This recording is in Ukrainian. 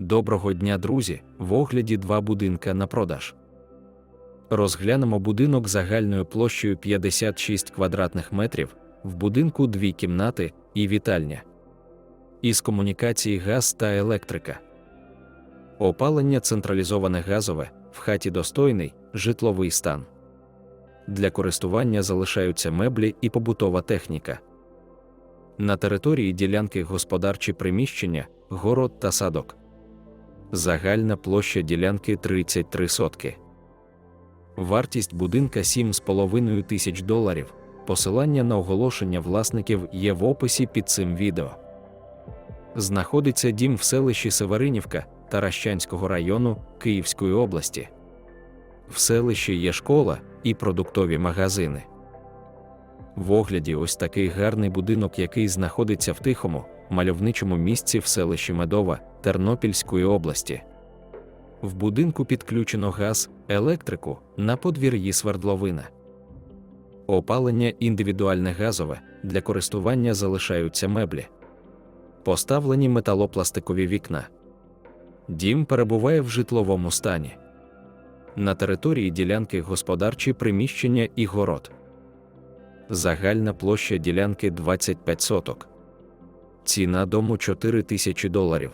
Доброго дня, друзі! В огляді два будинка на продаж. Розглянемо будинок загальною площею 56 квадратних метрів, в будинку дві кімнати і вітальня. Із комунікації газ та електрика. Опалення централізоване газове, в хаті достойний, житловий стан. Для користування залишаються меблі і побутова техніка. На території ділянки господарчі приміщення, город та садок. Загальна площа ділянки 33 сотки. Вартість будинка 7,5 тисяч доларів. Посилання на оголошення власників є в описі під цим відео. Знаходиться дім в селищі Северинівка Таращанського району Київської області. В селищі є школа і продуктові магазини. В огляді ось такий гарний будинок, який знаходиться в тихому, мальовничому місці в селищі Медова Тернопільської області. В будинку підключено газ, електрику, на подвір'ї свердловина. Опалення індивідуальне газове, для користування залишаються меблі. Поставлені металопластикові вікна. Дім перебуває в житловому стані. На території ділянки господарчі приміщення і город. Загальна площа ділянки 25 соток. Ціна дому 4 тисячі доларів.